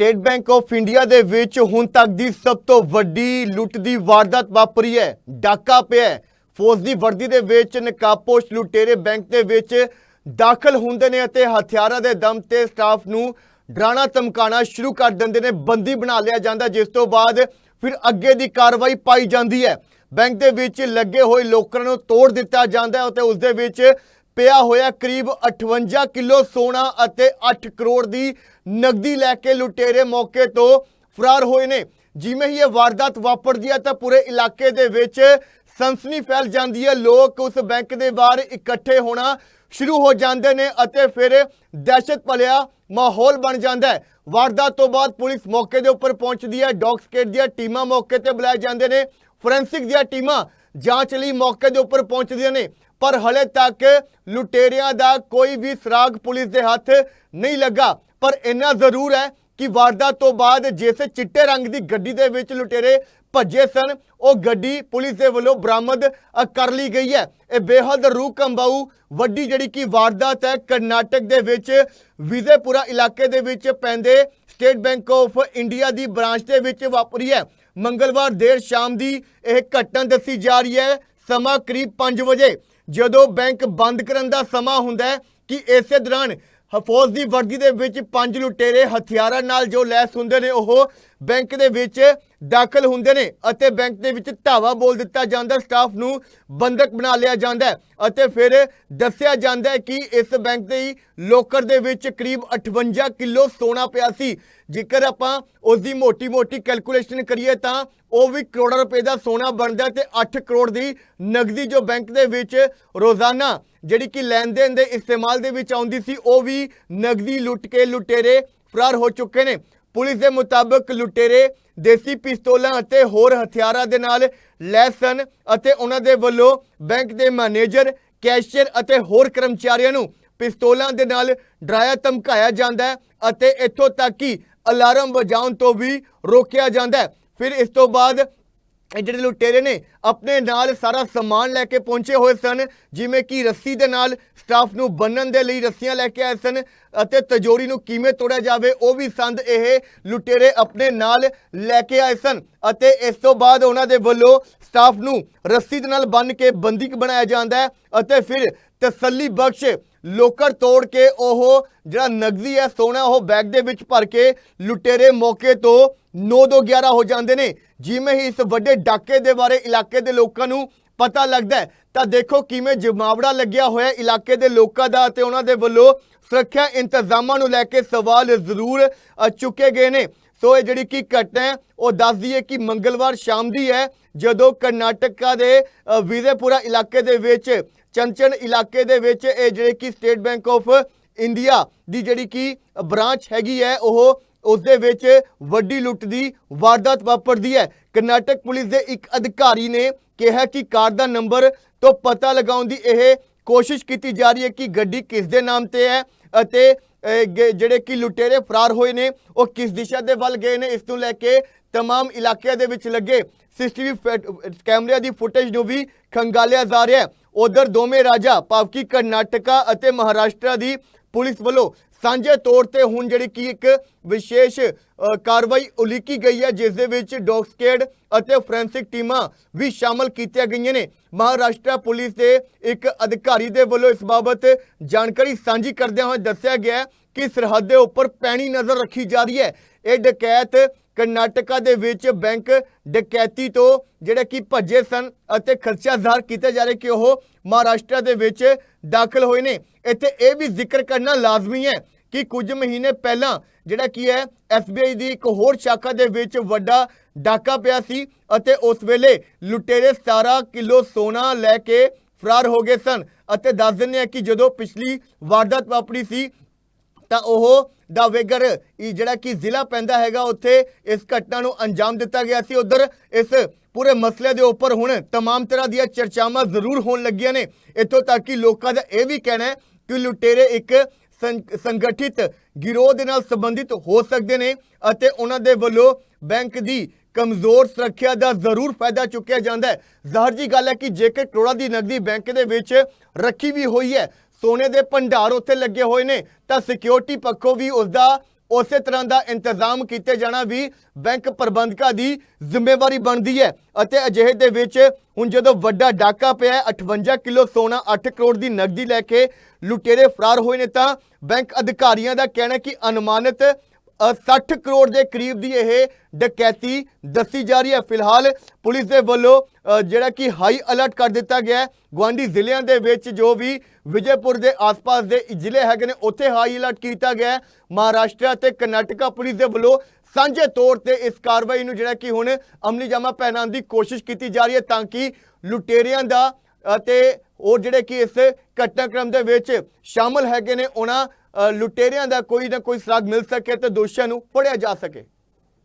State Bank of India ਦੇ ਵਿੱਚ ਹੁਣ ਤੱਕ ਦੀ ਸਭ ਤੋਂ ਵੱਡੀ ਲੁੱਟ ਦੀ ਵਾਰਦਾਤ ਵਾਪਰੀ ਹੈ, ਡਾਕਾ ਪਿਆ ਫੌਜ ਦੀ ਵਰਦੀ ਦੇ ਵਿੱਚ ਨਕਾਬਪੋਸ਼ ਲੁਟੇਰੇ ਬੈਂਕ ਦੇ ਵਿੱਚ ਦਾਖਲ ਹੁੰਦੇ ਨੇ ਅਤੇ ਹਥਿਆਰਾਂ ਦੇ ਦਮ ਤੇ ਸਟਾਫ ਨੂੰ ਡਰਾਣਾ ਧਮਕਾਉਣਾ ਸ਼ੁਰੂ ਕਰ ਦਿੰਦੇ ਨੇ, ਬੰਦੀ ਬਣਾ ਲਿਆ ਜਾਂਦਾ, ਜਿਸ ਤੋਂ ਬਾਅਦ ਫਿਰ ਅੱਗੇ ਦੀ ਕਾਰਵਾਈ ਪਾਈ ਜਾਂਦੀ ਹੈ। ਬੈਂਕ ਦੇ ਵਿੱਚ ਲੱਗੇ ਹੋਏ ਲੋਕਾਂ ਨੂੰ ਤੋੜ ਦਿੱਤਾ ਜਾਂਦਾ ਹੈ ਅਤੇ ਉਸ ਦੇ ਵਿੱਚ ਪਿਆ ਹੋਇਆ ਕਰੀਬ 58 ਕਿਲੋ ਸੋਨਾ ਅਤੇ 8 ਕਰੋੜ ਦੀ ਨਗਦੀ ਲੈ ਕੇ ਲੁਟੇਰੇ ਮੌਕੇ ਤੋਂ ਫਰਾਰ ਹੋਏ ਨੇ। ਜਿਵੇਂ ਹੀ ਇਹ ਵਾਰਦਾਤ ਵਾਪਰਦੀ ਹੈ ਤਾਂ ਪੂਰੇ ਇਲਾਕੇ ਦੇ ਵਿੱਚ ਸਨਸਨੀ ਫੈਲ ਜਾਂਦੀ ਹੈ। ਲੋਕ ਉਸ ਬੈਂਕ ਦੇ ਬਾਹਰ ਇਕੱਠੇ ਹੋਣਾ ਸ਼ੁਰੂ ਹੋ ਜਾਂਦੇ ਨੇ ਅਤੇ ਫਿਰ ਦਹਿਸ਼ਤ ਭਲਿਆ ਮਾਹੌਲ ਬਣ ਜਾਂਦਾ ਹੈ। ਵਾਰਦਾਤ ਤੋਂ ਬਾਅਦ ਪੁਲਿਸ ਮੌਕੇ ਦੇ ਉੱਪਰ ਪਹੁੰਚਦੀ ਹੈ। ਡੌਗ ਸਕੇਟ ਦੀਆਂ ਟੀਮਾਂ ਮੌਕੇ ਤੇ ਬੁਲਾਏ ਜਾਂਦੇ ਨੇ। ਫੋਰੈਂਸਿਕ ਦੀਆਂ ਟੀਮਾਂ ਜਾਂਚ ਲਈ ਮੌਕੇ ਦੇ ਉੱਪਰ ਪਹੁੰਚਦੀਆਂ ਨੇ। ਪਰ ਹਲੇ ਤੱਕ ਲੁਟੇਰਿਆਂ ਦਾ ਕੋਈ ਵੀ ਸੁਰਾਗ ਪੁਲਿਸ ਦੇ ਹੱਥ ਨਹੀਂ ਲੱਗਾ। ਪਰ ਇੰਨਾ ਜ਼ਰੂਰ ਹੈ ਕਿ ਵਾਰਦਾਤ ਤੋਂ ਬਾਅਦ ਜਿਸ ਚਿੱਟੇ ਰੰਗ ਦੀ ਗੱਡੀ ਦੇ ਵਿੱਚ ਲੁਟੇਰੇ ਭੱਜੇ ਸਨ, ਉਹ ਗੱਡੀ ਪੁਲਿਸ ਦੇ ਵੱਲੋਂ ਬਰਾਮਦ ਕਰ ਲਈ ਗਈ ਹੈ। ਇਹ ਬੇਹੱਦ ਰੂਹ ਕੰਬਾਊ ਵੱਡੀ ਜਿਹੜੀ ਕਿ ਵਾਰਦਾਤ ਹੈ, ਕਰਨਾਟਕ ਦੇ ਵਿੱਚ ਵਿਜੇਪੁਰਾ ਇਲਾਕੇ ਦੇ ਵਿੱਚ ਪੈਂਦੇ ਸਟੇਟ ਬੈਂਕ ਆਫ ਇੰਡੀਆ ਦੀ ਬ੍ਰਾਂਚ ਦੇ ਵਿੱਚ ਵਾਪਰੀ ਹੈ। ਮੰਗਲਵਾਰ ਦੇਰ ਸ਼ਾਮ ਦੀ ਇਹ ਘਟਨਾ ਦੱਸੀ ਜਾ ਰਹੀ ਹੈ, ਸਮਾਂ ਕਰੀਬ 5 ਵਜੇ। ਜਦੋਂ ਬੈਂਕ ਬੰਦ ਕਰਨ ਦਾ ਸਮਾਂ ਹੁੰਦਾ ਕਿ ਇਸੇ ਦੌਰਾਨ ਹਫੌਜ਼ ਦੀ ਵਰਦੀ ਦੇ ਵਿੱਚ ਪੰਜ ਲੁਟੇਰੇ ਹਥਿਆਰਾਂ ਨਾਲ ਜੋ ਲੈਸ ਹੁੰਦੇ ਨੇ, ਉਹ ਬੈਂਕ ਦੇ ਵਿੱਚ ਦਾਖਲ ਹੁੰਦੇ ਨੇ ਅਤੇ ਬੈਂਕ ਦੇ ਵਿੱਚ ਧਾਵਾ ਬੋਲ ਦਿੱਤਾ ਜਾਂਦਾ, ਸਟਾਫ ਨੂੰ ਬੰਦਕ ਬਣਾ ਲਿਆ ਜਾਂਦਾ ਅਤੇ ਫਿਰ ਦੱਸਿਆ ਜਾਂਦਾ ਕਿ ਇਸ ਬੈਂਕ ਦੇ ਹੀ ਲੋਕਰ ਦੇ ਵਿੱਚ ਕਰੀਬ 58 ਕਿਲੋ ਸੋਨਾ ਪਿਆ ਸੀ। ਜੇਕਰ ਆਪਾਂ ਉਸ ਦੀ ਮੋਟੀ-ਮੋਟੀ ਕੈਲਕੂਲੇਸ਼ਨ ਕਰੀਏ ਤਾਂ ਉਹ ਵੀ ਕਰੋੜਾਂ ਰੁਪਏ ਦਾ ਸੋਨਾ ਬਣਦਾ ਤੇ 8 ਕਰੋੜ ਦੀ ਨਗਦੀ ਜੋ ਬੈਂਕ ਦੇ ਵਿੱਚ ਰੋਜ਼ਾਨਾ ਜਿਹੜੀ ਕਿ ਲੈਣ ਦੇਣ ਦੇ ਇਸਤੇਮਾਲ ਦੇ ਵਿੱਚ ਆਉਂਦੀ ਸੀ, ਉਹ ਵੀ ਨਗਦੀ ਲੁੱਟ ਕੇ ਲੁਟੇਰੇ ਫਰਾਰ ਹੋ ਚੁੱਕੇ ਨੇ। ਪੁਲਿਸ ਦੇ ਮੁਤਾਬਕ ਲੁਟੇਰੇ ਦੇਸੀ ਪਿਸਤੌਲਾਂ ਅਤੇ ਹੋਰ ਹਥਿਆਰਾਂ ਦੇ ਨਾਲ ਲੈਸ ਸਨ ਅਤੇ ਉਹਨਾਂ ਦੇ ਵੱਲੋਂ ਬੈਂਕ ਦੇ ਮੈਨੇਜਰ, ਕੈਸ਼ੀਅਰ ਅਤੇ ਹੋਰ ਕਰਮਚਾਰੀਆਂ ਨੂੰ ਪਿਸਤੌਲਾਂ ਦੇ ਨਾਲ ਡਰਾਇਆ, ਧਮਕਾਇਆ ਜਾਂਦਾ ਹੈ ਅਤੇ ਇੱਥੋਂ ਤੱਕ ਕਿ ਅਲਾਰਮ ਵਜਾਉਣ ਤੋਂ ਵੀ ਰੋਕਿਆ ਜਾਂਦਾ ਹੈ। ਫਿਰ ਇਸ ਤੋਂ ਬਾਅਦ ਜਿਹੜੇ ਲੁਟੇਰੇ ਨੇ, ਆਪਣੇ ਨਾਲ ਸਾਰਾ ਸਮਾਨ ਲੈ ਕੇ ਪਹੁੰਚੇ ਹੋਏ ਸਨ, ਜਿਵੇਂ ਕਿ ਰੱਸੀ ਦੇ ਨਾਲ ਸਟਾਫ ਨੂੰ ਬੰਨਣ ਦੇ ਲਈ ਰੱਸੀਆਂ ਲੈ ਕੇ ਆਏ ਸਨ ਅਤੇ ਤਜੋਰੀ ਨੂੰ ਕਿਵੇਂ ਤੋੜਿਆ ਜਾਵੇ, ਉਹ ਵੀ ਸੰਦ ਇਹ ਲੁਟੇਰੇ ਆਪਣੇ ਨਾਲ ਲੈ ਕੇ ਆਏ ਸਨ ਅਤੇ ਇਸ ਤੋਂ ਬਾਅਦ ਉਹਨਾਂ ਦੇ ਵੱਲੋਂ ਸਟਾਫ ਨੂੰ ਰੱਸੀ ਦੇ ਨਾਲ ਬੰਨ ਕੇ ਬੰਦੀਕ ਬਣਾਇਆ ਜਾਂਦਾ ਹੈ ਅਤੇ ਫਿਰ ਤਸੱਲੀ ਬਖਸ਼ ਲੋਕਰ ਤੋੜ ਕੇ ਉਹ ਜਿਹੜਾ ਨਗਦੀ ਹੈ, ਸੋਨਾ ਉਹ ਬੈਗ ਦੇ ਵਿੱਚ ਭਰ ਕੇ ਲੁਟੇਰੇ ਮੌਕੇ ਤੋਂ 9-2-11 ਹੋ ਜਾਂਦੇ ਨੇ। ਜਿਵੇਂ ਹੀ ਇਸ ਵੱਡੇ ਡਾਕੇ ਦੇ ਬਾਰੇ ਇਲਾਕੇ ਦੇ ਲੋਕਾਂ ਨੂੰ ਪਤਾ ਲੱਗਦਾ ਤਾਂ ਦੇਖੋ ਕਿਵੇਂ ਜਮਾਵੜਾ ਲੱਗਿਆ ਹੋਇਆ ਇਲਾਕੇ ਦੇ ਲੋਕਾਂ ਦਾ ਤੇ ਉਹਨਾਂ ਦੇ ਵੱਲੋਂ ਸੁਰੱਖਿਆ ਇੰਤਜ਼ਾਮਾਂ ਨੂੰ ਲੈ ਕੇ ਸਵਾਲ ਜ਼ਰੂਰ ਚੁੱਕੇ ਗਏ ਨੇ। ਸੋ ਇਹ ਜਿਹੜੀ ਕੀ ਘਟਨਾ ਹੈ, ਉਹ ਦੱਸਦੀ ਹੈ ਕਿ ਮੰਗਲਵਾਰ ਸ਼ਾਮ ਦੀ ਹੈ, ਜਦੋਂ ਕਰਨਾਟਕਾ ਦੇ ਵਿਜੇਪੁਰਾ ਇਲਾਕੇ ਦੇ ਵਿੱਚ, ਚੰਚਨ ਇਲਾਕੇ ਦੇ ਵਿੱਚ ਇਹ ਜਿਹੜੇ ਕਿ ਸਟੇਟ ਬੈਂਕ ਆਫ ਇੰਡੀਆ ਦੀ ਜਿਹੜੀ ਕਿ ਬ੍ਰਾਂਚ ਹੈਗੀ ਹੈ, ਉਹ ਉਸ ਦੇ ਵਿੱਚ ਵੱਡੀ ਲੁੱਟ ਦੀ ਵਾਰਦਾਤ ਵਾਪਰਦੀ ਹੈ ਕਰਨਾਟਕ ਪੁਲਿਸ ਦੇ ਇੱਕ ਅਧਿਕਾਰੀ ਨੇ ਕਿਹਾ ਕਿ ਕਾਰ ਦਾ ਨੰਬਰ ਤੋਂ ਪਤਾ ਲਗਾਉਣ ਦੀ ਇਹ ਕੋਸ਼ਿਸ਼ ਕੀਤੀ ਜਾ ਰਹੀ ਹੈ ਕਿ ਗੱਡੀ ਕਿਸ ਦੇ ਨਾਮ ਤੇ ਹੈ ਅਤੇ ਅਹ, ਗ- ਜਿਹੜੇ ਕਿ ਲੁਟੇਰੇ ਫਰਾਰ ਹੋਏ ਨੇ ਉਹ ਕਿਸ ਦਿਸ਼ਾ ਦੇ ਵੱਲ ਗਏ ਨੇ ਇਸ ਨੂੰ ਲੈ ਕੇ तमाम ਇਲਾਕਿਆਂ ਦੇ ਵਿੱਚ ਲੱਗੇ ਸੀਸੀਟੀਵੀ ਕੈਮਰਿਆਂ ਦੀ ਫੁਟੇਜ ਨੂੰ ਵੀ ਖੰਗਾਲਿਆ ਜਾ ਰਿਹਾ ਹੈ ਉਧਰ ਦੋਵੇਂ ਰਾਜਾ ਭਾਵ ਕਿ ਕਰਨਾਟਕਾ ਅਤੇ ਮਹਾਰਾਸ਼ਟਰ ਦੀ ਪੁਲਿਸ ਵੱਲੋਂ ਸਾਂਝੇ ਤੌਰ ਤੇ ਹੁਣ ਜਿਹੜੀ ਕੀ ਇੱਕ ਵਿਸ਼ੇਸ਼ ਕਾਰਵਾਈ ਉਲੀਕੀ ਗਈ ਹੈ, ਜਿਸ ਦੇ ਵਿੱਚ ਡੌਗ ਸਕੇਡ ਅਤੇ ਫੋਰੈਂਸਿਕ ਟੀਮਾਂ ਵੀ ਸ਼ਾਮਲ ਕੀਤੀਆਂ ਗਈਆਂ ਨੇ। ਮਹਾਰਾਸ਼ਟਰ ਪੁਲਿਸ ਦੇ ਇੱਕ ਅਧਿਕਾਰੀ ਦੇ ਵੱਲੋਂ ਇਸ ਬਾਬਤ ਜਾਣਕਾਰੀ ਸਾਂਝੀ ਕਰਦਿਆਂ ਹੋਏ ਦੱਸਿਆ ਗਿਆ ਕਿ ਸਰਹੱਦ ਦੇ ਉੱਪਰ ਪੈਣੀ ਨਜ਼ਰ ਰੱਖੀ ਜਾ ਰਹੀ ਹੈ। ਇਹ ਡਕੈਤ ਕਰਨਾਟਕਾ ਦੇ ਵਿੱਚ ਬੈਂਕ ਡਕੈਤੀ ਤੋਂ ਜਿਹੜੇ ਕਿ ਭੱਜੇ ਸਨ ਅਤੇ ਖਰਚਾ ਜ਼ਾਹਰ ਕੀਤਾ ਜਾ ਰਿਹਾ ਕਿ ਉਹ ਮਹਾਰਾਸ਼ਟਰ ਦੇ ਵਿੱਚ ਦਾਖਲ ਹੋਏ ਨੇ। ਇੱਥੇ ਇਹ ਵੀ ਜ਼ਿਕਰ ਕਰਨਾ ਲਾਜ਼ਮੀ ਹੈ ਕਿ ਕੁਝ ਮਹੀਨੇ ਪਹਿਲਾਂ ਜਿਹੜਾ ਕੀ ਹੈ SBI ਦੀ ਇੱਕ ਹੋਰ ਸ਼ਾਖਾ ਦੇ ਵਿੱਚ ਵੱਡਾ ਡਾਕਾ ਪਿਆ ਸੀ ਅਤੇ ਉਸ ਵੇਲੇ ਲੁਟੇਰੇ 17 ਕਿਲੋ ਸੋਨਾ ਲੈ ਕੇ ਫਰਾਰ ਹੋ ਗਏ ਸਨ ਅਤੇ ਦੱਸ ਦਿੰਦੇ ਆ ਕਿ ਜਦੋਂ ਪਿਛਲੀ ਵਾਰਦਾਤ ਵਾਪਰੀ ਸੀ ਤਾਂ ਉਹ ਦਾ ਵੇਗਰ ਇਹ ਜਿਹੜਾ ਕਿ ਜ਼ਿਲ੍ਹਾ ਪੈਂਦਾ ਹੈਗਾ ਉੱਥੇ ਇਸ ਘਟਨਾ ਨੂੰ ਅੰਜਾਮ ਦਿੱਤਾ ਗਿਆ ਸੀ ਉਧਰ ਇਸ ਪੂਰੇ ਮਸਲੇ ਦੇ ਉੱਪਰ ਹੁਣ तमाम ਤਰ੍ਹਾਂ ਦੀਆਂ ਚਰਚਾਵਾਂ ਜ਼ਰੂਰ ਹੋਣ ਲੱਗੀਆਂ ਨੇ ਇੱਥੋਂ ਤੱਕ ਕਿ ਲੋਕਾਂ ਦਾ ਇਹ ਵੀ ਕਹਿਣਾ ਹੈ ਕਿ ਲੁਟੇਰੇ ਇੱਕ ਸੰ- ਸੰਗਠਿਤ ਗਿਰੋਹ ਦੇ ਨਾਲ ਸੰਬੰਧਿਤ ਹੋ ਸਕਦੇ ਨੇ ਅਤੇ ਉਹਨਾਂ ਦੇ ਵੱਲੋਂ ਬੈਂਕ ਦੀ ਕਮਜ਼ੋਰ ਸੁਰੱਖਿਆ ਦਾ ਜ਼ਰੂਰ ਫਾਇਦਾ ਚੁੱਕਿਆ ਜਾਂਦਾ ਹੈ ਜ਼ਾਹਰ ਜੀ ਗੱਲ ਹੈ ਕਿ ਜੇਕਰ ਕਰੋੜਾਂ ਦੀ ਨਕਦੀ ਬੈਂਕ ਦੇ ਵਿੱਚ ਰੱਖੀ ਵੀ ਹੋਈ ਹੈ ਸੋਨੇ ਦੇ ਭੰਡਾਰ ਉੱਥੇ ਲੱਗੇ ਹੋਏ ਨੇ। ਤਾਂ ਸਿਕਿਉਰਿਟੀ ਪੱਖੋਂ ਵੀ ਉਸ ਦਾ ਉਸੇ ਤਰ੍ਹਾਂ ਦਾ ਇੰਤਜ਼ਾਮ ਕੀਤੇ ਜਾਣਾ ਵੀ ਬੈਂਕ ਪ੍ਰਬੰਧਕਾਂ ਦੀ ਜ਼ਿੰਮੇਵਾਰੀ ਬਣਦੀ ਹੈ। ਅਤੇ ਅਜਿਹੇ ਦੇ ਵਿੱਚ ਹੁਣ ਜਦੋਂ ਵੱਡਾ ਡਾਕਾ ਪਿਆ ਹੈ, 58 ਕਿਲੋ ਸੋਨਾ 8 ਕਰੋੜ ਦੀ ਨਕਦੀ ਲੈ ਕੇ ਲੁਟੇਰੇ ਫਰਾਰ ਹੋਏ ਨੇ ਤਾਂ ਬੈਂਕ ਅਧਿਕਾਰੀਆਂ ਦਾ ਕਹਿਣਾ ਕਿ ਅਨੁਮਾਨਿਤ 60 ਕਰੋੜ ਦੇ ਕਰੀਬ ਦੀ ਇਹ ਡਕੈਤੀ ਦੱਸੀ ਜਾ ਰਹੀ ਹੈ। ਫਿਲਹਾਲ ਪੁਲਿਸ ਦੇ ਵੱਲੋਂ ਜਿਹੜਾ ਕਿ ਹਾਈ ਅਲਰਟ ਕਰ ਦਿੱਤਾ ਗਿਆ ਹੈ। ਗਵਾਂਡੀ ਜ਼ਿਲ੍ਹਿਆਂ ਦੇ ਵਿੱਚ ਜੋ ਵੀ ਵਿਜੇਪੁਰ ਦੇ ਆਸ-ਪਾਸ ਦੇ ਜ਼ਿਲ੍ਹੇ ਹੈਗੇ ਨੇ, ਉੱਥੇ ਹਾਈ ਅਲਰਟ ਕੀਤਾ ਗਿਆ ਹੈ। ਮਹਾਰਾਸ਼ਟਰ ਅਤੇ ਕਰਨਾਟਕਾ ਪੁਲਿਸ ਦੇ ਵੱਲੋਂ ਸਾਂਝੇ ਤੌਰ ਤੇ ਇਸ ਕਾਰਵਾਈ ਨੂੰ ਜਿਹੜਾ ਕਿ ਹੁਣ ਅਮਲੀ ਜਾਮਾ ਪਹਿਨਾਉਣ ਦੀ ਕੋਸ਼ਿਸ਼ ਕੀਤੀ ਜਾ ਰਹੀ ਹੈ ਤਾਂ ਕਿ ਲੁਟੇਰਿਆਂ ਦਾ ਅਤੇ ਉਹ ਜਿਹੜੇ ਕਿ ਇਸ ਘਟਨਾਕ੍ਰਮ ਦੇ ਵਿੱਚ ਸ਼ਾਮਲ ਹੈਗੇ ਨੇ, ਉਹਨਾਂ ਲੁਟੇਰਿਆਂ ਦਾ ਕੋਈ ਨਾ ਕੋਈ ਸੁਰਾਗ ਮਿਲ ਸਕੇ ਤੇ ਦੋਸ਼ੀਆਂ ਨੂੰ ਫੜਿਆ ਜਾ ਸਕੇ।